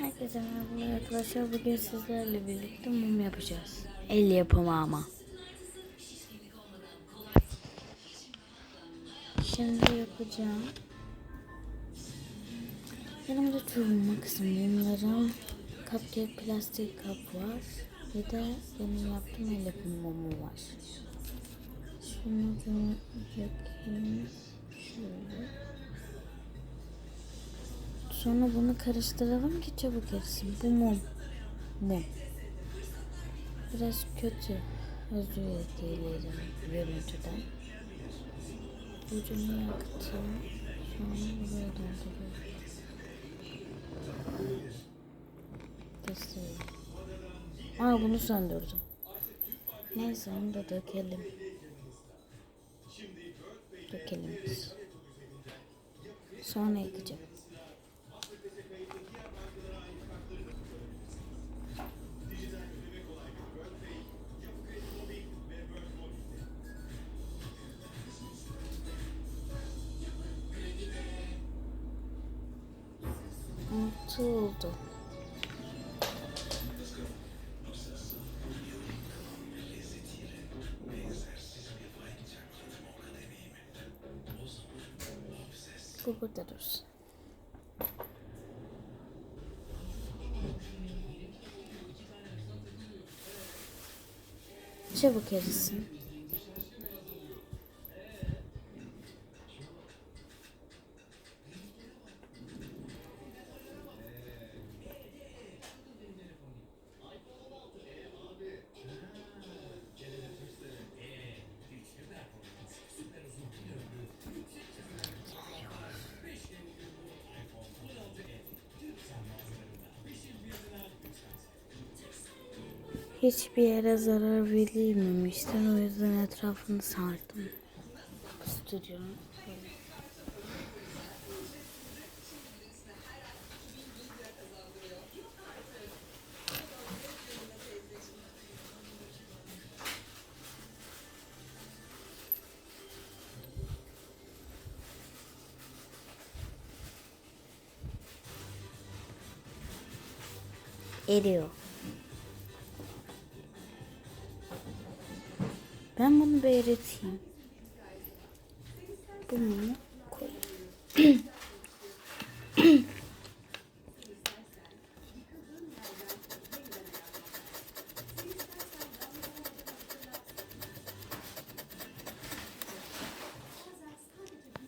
Herkese merhaba arkadaşlar. Bugün sizlerle birlikte mum yapacağız. El yapımı ama. Şimdi yapacağım. Yanımda çoğunma kısmı mumlarım. Cupcake plastik kap var. Bir de benim yaptığım el yapımı mumu var. Şunu da yakayım. Şöyle. Sonra bunu karıştıralım ki çabuk erisin. Bu mum. Mum. Biraz kötü. Özür dilerim görüntüden. Ucunu yaktım. Sonra buraya dolduruyorum. Göstereyim. Aa bunu söndürdüm. Neyse onu da dökelim. Dökelim biz. Sonra yakacağım. Altı oldu. Bu burada dursun. Çabuk erisin. Hiçbir yere zarar verilmemiştir. O yüzden etrafını sardım. Stüdyonun. Eriyor. Ben bunu bir eriteyim. Bunu koy.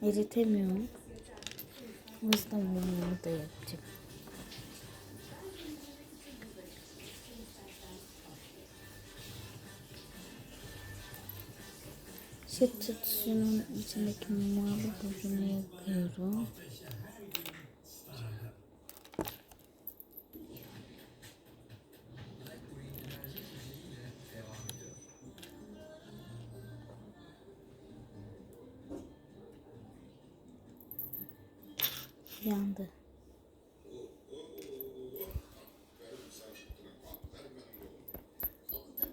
Eritemiyorum. Süt tutusunun içindeki mavi buzunu yakıyorum. Yandı.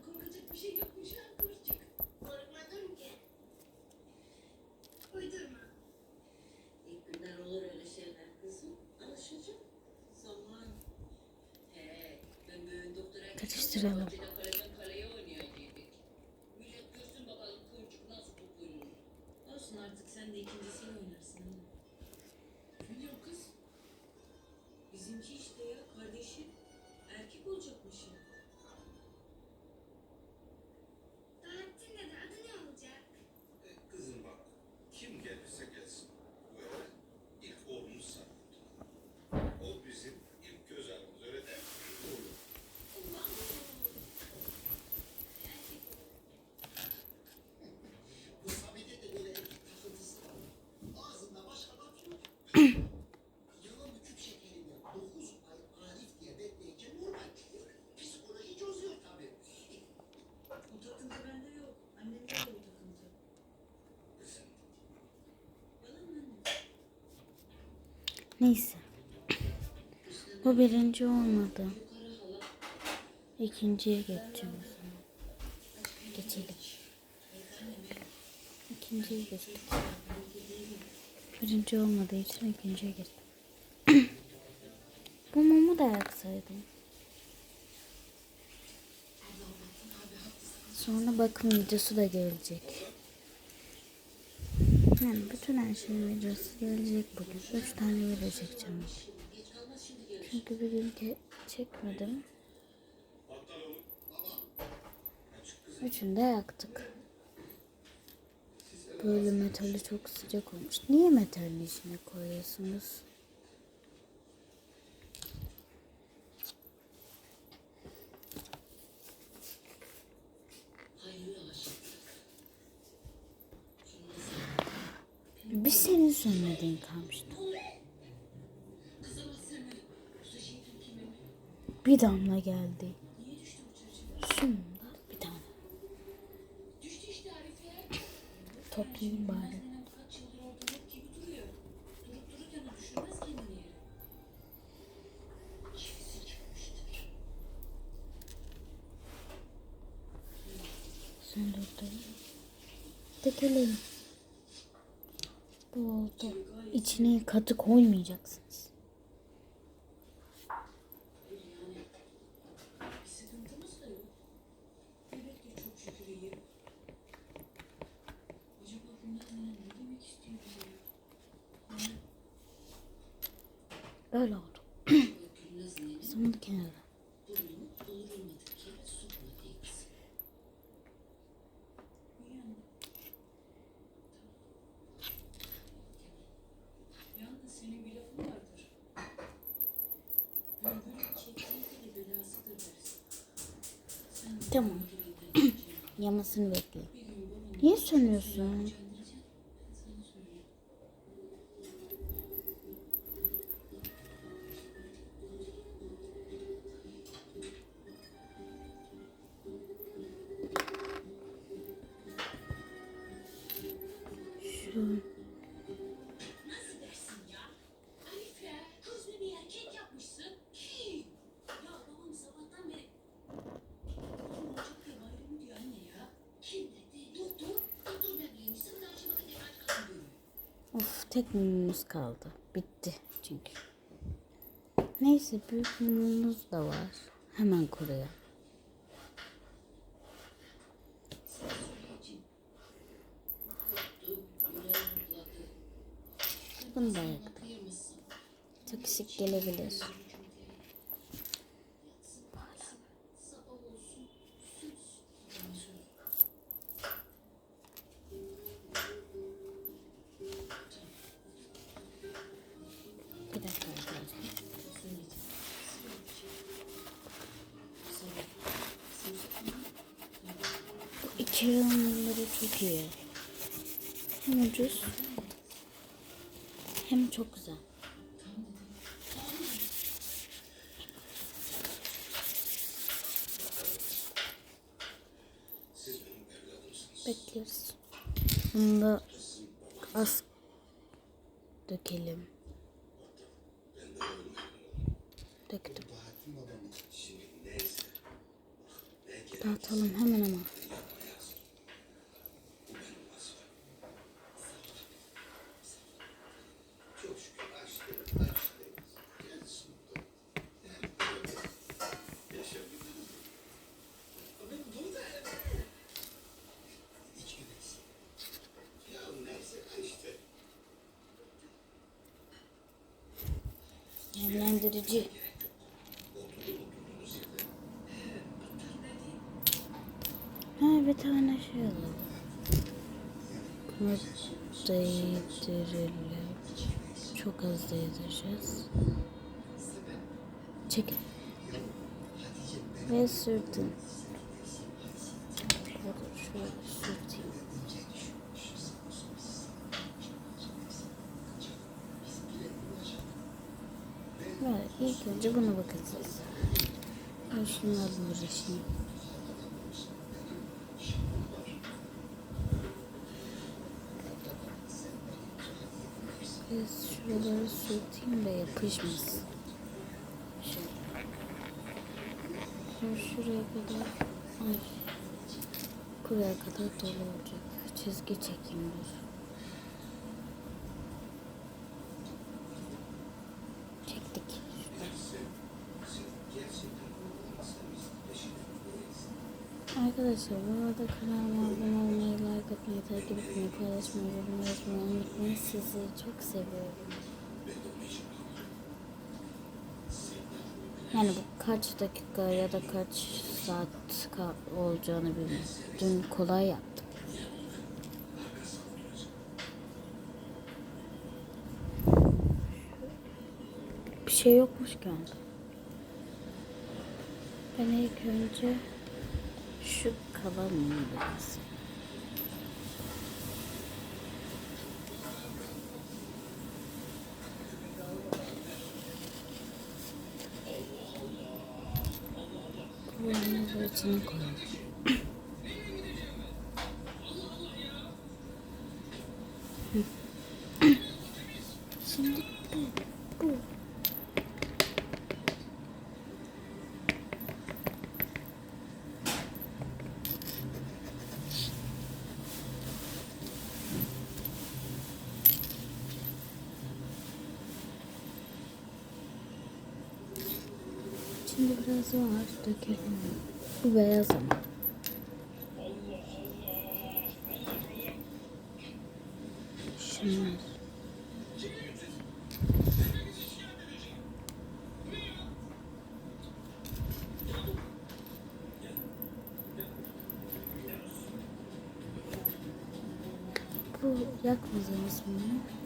Korkacak bir şey yokmuş ha kurcuk. Korkmadım ki. Uydurma. İlk günden olur öyle şeyler kızım. Alışacak. Zaman. He, ben böyle doktora Neyse. Bu birinci olmadı. İkinciye geçeceğim o. Geçelim. İkinciye geçtik. Birinci olmadığı için ikinciye geçtim. Bu mumu da yaksaydım. Sonra bakım videosu da gelecek. Yani bütün her şeyin videosu gelecek bugün. Üç tane video çekeceğim. Çünkü bir gün çekmedim. Üçünü de yaktık. Böyle metali çok sıcak olmuş. Niye metalin içine koyuyorsunuz? Sönmediğin kalmıştı. Bir damla geldi. Şundan bir tane. Toplayayım bari. Neden kaç yıldır orada yok gibi duruyor. Durup dururken de düşürmez kendini yere. Çivisi çıkmıştır. Söndürdüm. Dökelim. Bu oldu. İçine katı koymayacaksınız. Bir sıkıntımız da yok. Evet ki çok şükür iyi. Acaba bundan ne demek istiyor bize? Öyle oldu. Gülmez neyine? Biz bunu kenara. Burnunu olur olmadık yere sokma değilsin. Yani. Yalnız senin bir lafın vardır. Bülbül çektiği dili belasıdır dersin. Sen de Tamam. Yamasını bekle. Niye sönüyorsun? Tek mumumuz kaldı. Bitti çünkü. Neyse büyük mumumuz da var. Hemen kuruyor. Bunu da yaktık. Çok şık gelebilir. Çok güzel. Bekliyoruz. Bunu da az dökelim. Döktüm. Dağıtalım hemen ama. Evlendirici. Ha bir tane şey alalım. Bunu da yedirelim. Çok az da yedireceğiz. Çekin. Ve sürtün. Bakın şöyle sürteyim. Böyle ilk önce buna bakacağız. Ben şunlarla uğraşayım. Biraz şuraları sürteyim de yapışmasın. Şöyle. Şuraya kadar ay, buraya kadar dolu olacak. Çizgi çekeyim dur. Arkadaşlar bu arada kanalıma abone olmayı, like atmayı, takip etmeyi, paylaşmayı, yorum yazmayı unutmayın. Sizi çok seviyorum. Yani bu kaç dakika ya da kaç saat olacağını bilmiyorum. Dün kolay yaptım. Bir şey yokmuş ki onda. Ben ilk önce kalanını biraz. Kalanını da içine koyalım. Şimdi bu, bu. Şimdi biraz var dökelim. Bu beyaz ama. Şunlar. Bu yakmayacağız bunu.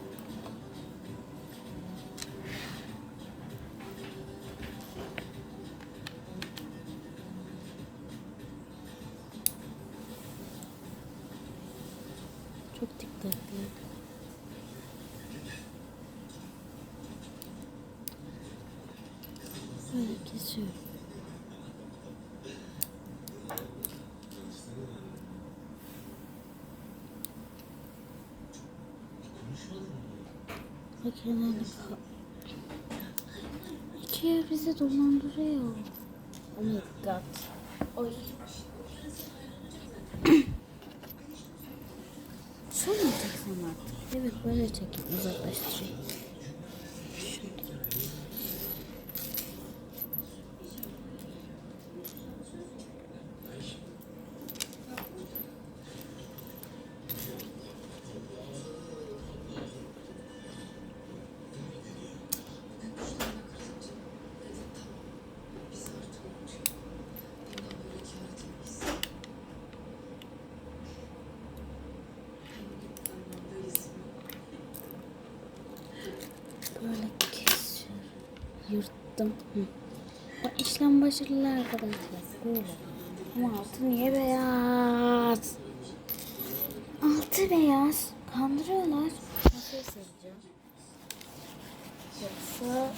Dolandırıyor. Oh my god. Oy. Şöyle çeksem artık? Evet böyle çekeyim uzaklaştırayım. Başarılı arkadaşlar. Böyle. Ama altı niye beyaz? Altı beyaz. Kandırıyorlar. Nasıl sereceğim? Yoksa...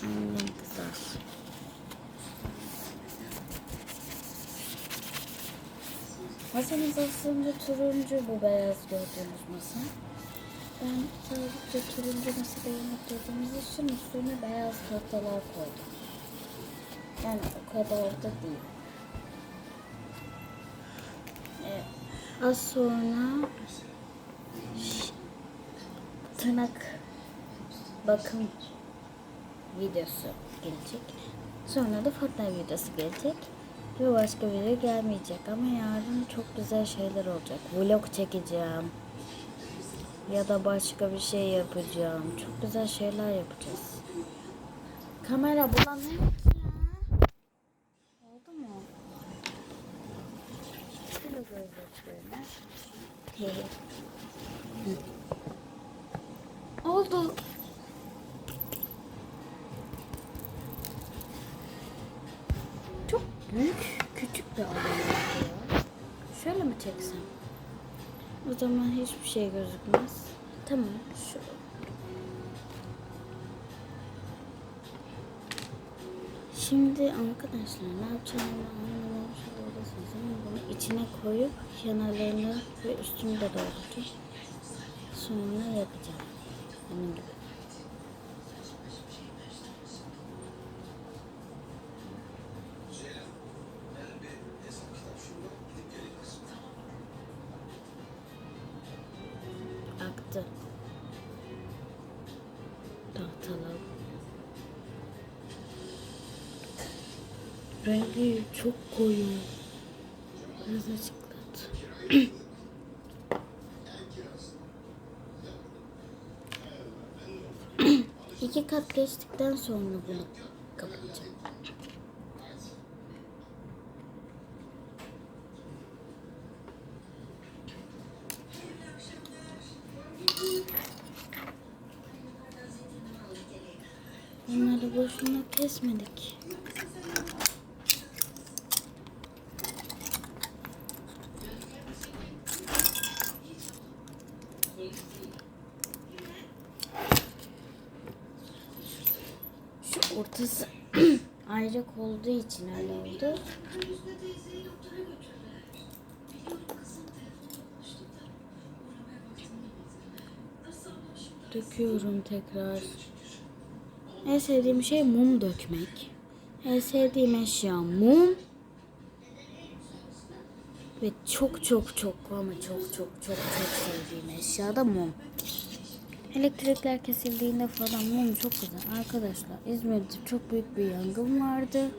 Hmm, kızar. Masamız aslında turuncu bu beyaz gördüğünüz masa. Ben sadece turuncu masa beğenip dediğimiz için üstüne beyaz tahtalar koydum. Yani o kadar da değil. Evet. Az sonra tırnak bakım videosu gelecek. Sonra da Fortnite videosu gelecek. Ve başka video gelmeyecek ama yarın çok güzel şeyler olacak. Vlog çekeceğim. Ya da başka bir şey yapacağım. Çok güzel şeyler yapacağız. Kamera bulanıyor ki ya. Oldu mu? Şöyle gözlüklerine. He. Hı. Oldu. Çok büyük, küçük bir alan oldu ya. Şöyle mi çeksem? O zaman hiçbir şey gözükmez. Tamam, şu. Şimdi arkadaşlar ne yapacağımı anlamamış olabilirsiniz ama bunu içine koyup kenarlarını ve üstünü de dolduracağım. Sonra yapacağım. Rengi çok koyu. Biraz açıklat. İki kat geçtikten sonra bunu kapatacağım. Bunları boşuna kesmedik. Şu ortası ayrık olduğu için öyle oldu. Döküyorum tekrar. En sevdiğim şey mum dökmek. En sevdiğim eşya mum. Ve çok çok çok ama çok çok çok çok sevdiğim eşya da mum. Elektrikler kesildiğinde falan mum çok güzel. Arkadaşlar İzmir'de çok büyük bir yangın vardı.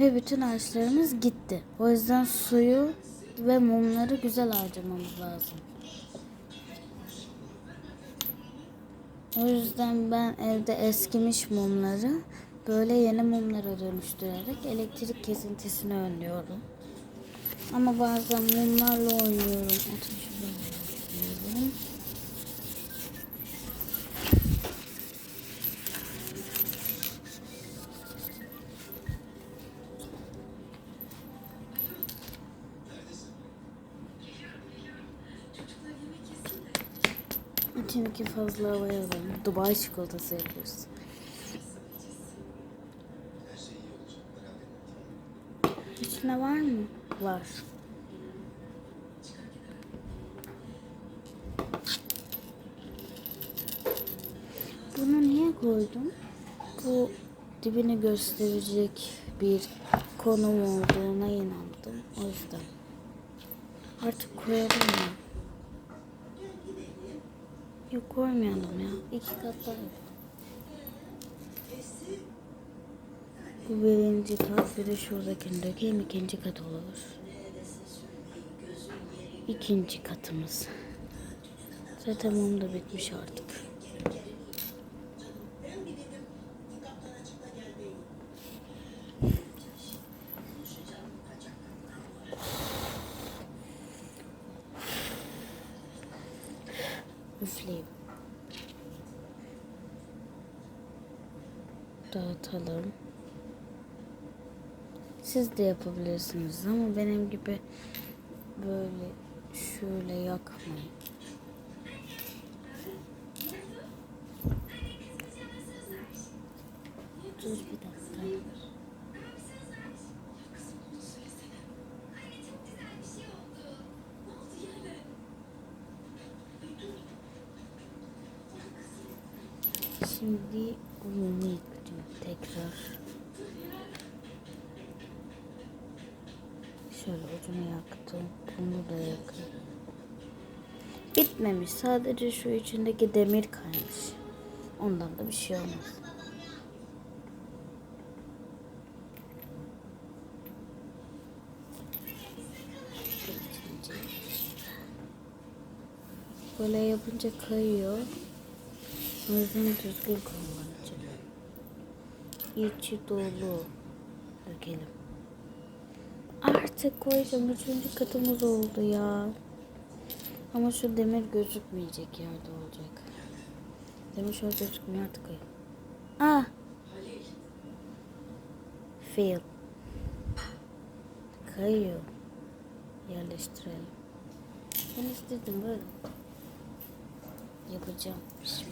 Ve bütün ağaçlarımız gitti. O yüzden suyu ve mumları güzel harcamamız lazım. O yüzden ben evde eskimiş mumları böyle yeni mumlara dönüştürerek elektrik kesintisini önlüyorum. Ama bazen mumlarla oynuyorum. Ateşi İçindeki fazla havaya alalım. Dubai çikolatası yapıyoruz. İçinde var mı? Var. Bunu niye koydum? Bu dibini gösterecek bir konum olduğuna inandım. O yüzden. Artık koyalım mı? Yok koymayalım ya. İki kat daha. Bu birinci kat bir de şuradakini dökeyim ikinci kat olur. İkinci katımız. Zaten mum da bitmiş artık. Dağıtalım. Siz de yapabilirsiniz ama benim gibi böyle şöyle yakmayın. Dur bir dakika. Şimdi bunu yıkayacağım tekrar. Ucunu yaktım. Bunu da yakayım. Bitmemiş. Sadece şu içindeki demir kaymış. Ondan da bir şey olmaz. Böyle yapınca kayıyor. O yüzden düzgün kullanacağım. İçi dolu. Dökelim. Artık koyacağım. Üçüncü katımız oldu ya. Ama şu demir gözükmeyecek yerde olacak. Demir an gözükmüyor artık. Ah. Fail. Kayıyor. Yerleştirelim. Ben istedim böyle. Yapacağım şimdi.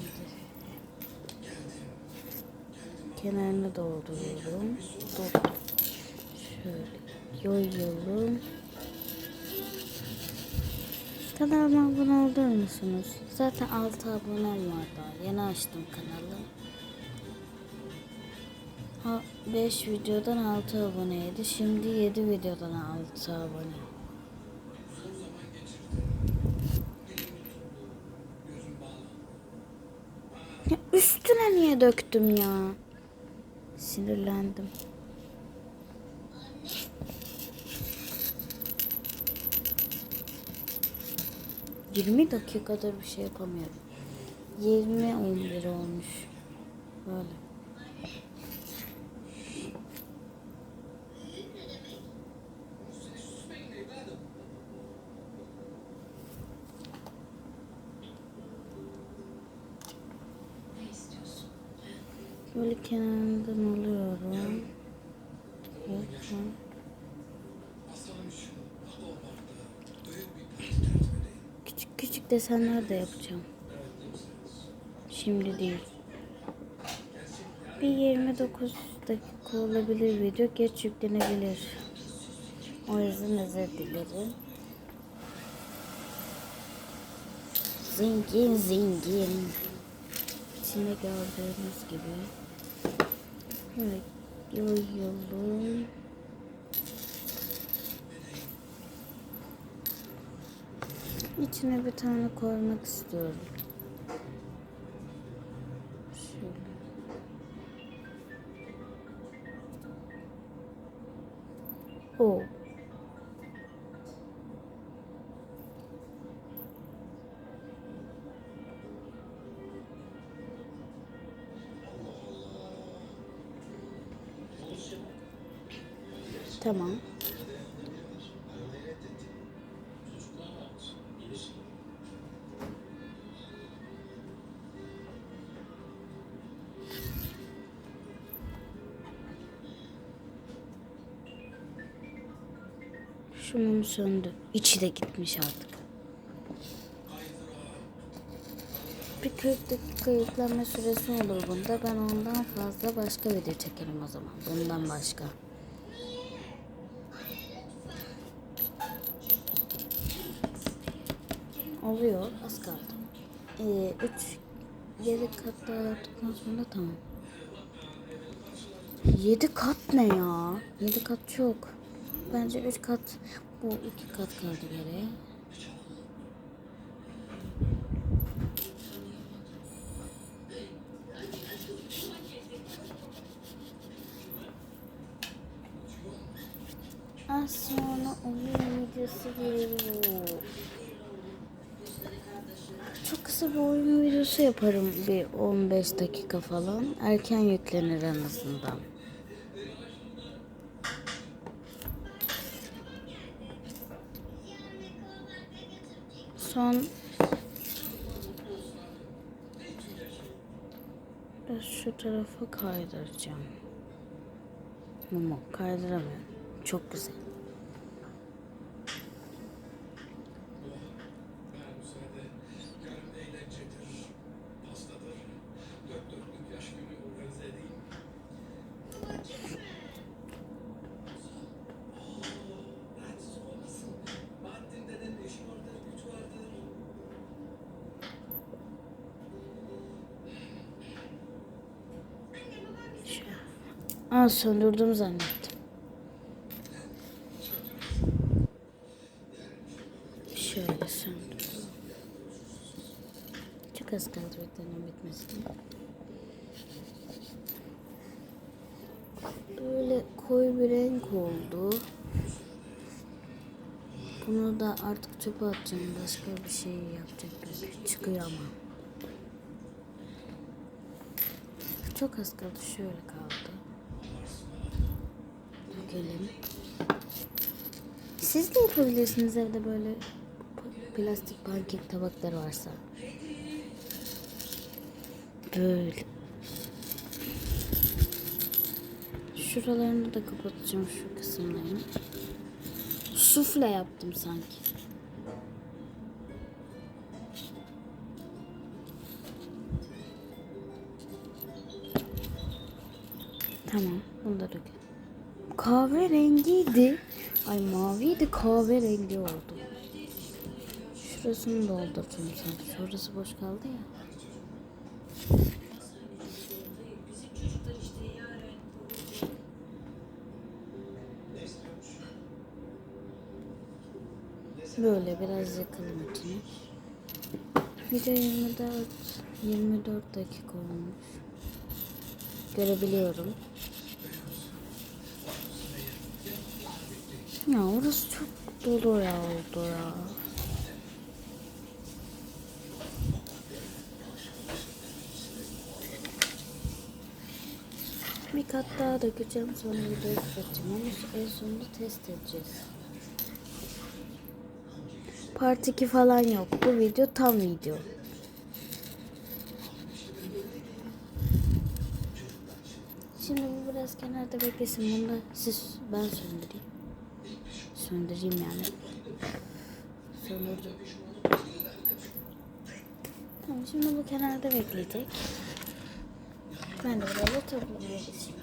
Kenarını dolduruyorum. Doldur. Şöyle yoyalım. Kanalıma abone olur musunuz? Zaten 6 abonem var daha. Yeni açtım kanalı. Ha, 5 videodan 6 aboneydi. Şimdi 7 videodan 6 abone. Ya üstüne niye döktüm ya? Sinirlendim. 20 dakikadır bir şey yapamıyorum. 20 11 olmuş. Böyle. Böyle kenarından alıyorum. Evet, desenler de yapacağım. Şimdi değil. Bir 29 dakika olabilir video. Geç yüklenebilir. O yüzden özür dilerim. Zengin zengin. İçinde gördüğünüz gibi. Evet, yoyalım. İçine bir tane koymak istiyorum. Şöyle. O. Tamam. Şu söndü. İçi de gitmiş artık. Bir 40 dakika yüklenme süresi olur bunda. Ben ondan fazla başka video çekerim o zaman. Bundan başka. Oluyor. Az kaldı. Ee, 3 7 kat daha yaptıktan sonra tamam. 7 kat ne ya? 7 kat çok. Bence 3 kat bu 2 kat kaldı geriye. Az sonra oyun videosu geliyor. Çok kısa bir oyun videosu yaparım bir 15 dakika falan. Erken yüklenir en azından. Son Biraz şu tarafa kaydıracağım. Mumu kaydıramıyorum. Çok güzel. Şöyle. Aa söndürdüm zannettim. Şöyle söndürdüm. Çok az kaldı beklenin bitmesine. Böyle koyu bir renk oldu. Bunu da artık çöpe atacağım. Başka bir şey yapacak bir şey çıkıyor ama. Çok az kaldı. Şöyle kaldı. Dökelim. Siz de yapabilirsiniz evde böyle plastik pankek tabakları varsa. Böyle. Şuralarını da kapatacağım şu kısımlarını. Sufle yaptım sanki. Ay maviydi, kahverengi oldu. Şurasını dolduracağım sanki. Şurası boş kaldı ya. Böyle biraz yakalım içine. Video 24 24 dakika olmuş. Görebiliyorum. Ya orası çok dolu ya oldu ya. Bir kat daha dökeceğim sonra videoyu kapatacağım ama en sonunda test edeceğiz. Part 2 falan yok. Bu video tam video. Şimdi bu biraz kenarda beklesin. Bunu da siz ben söndüreyim. Söndüreyim yani. Söndürdüm. Tamam şimdi bu kenarda bekleyecek. Ben de buraya toplamaya geçeyim.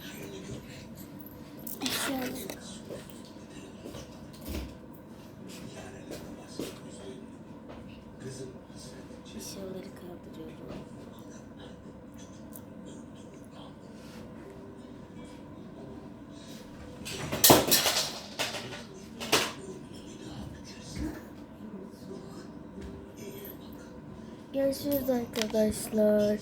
Arkadaşlar.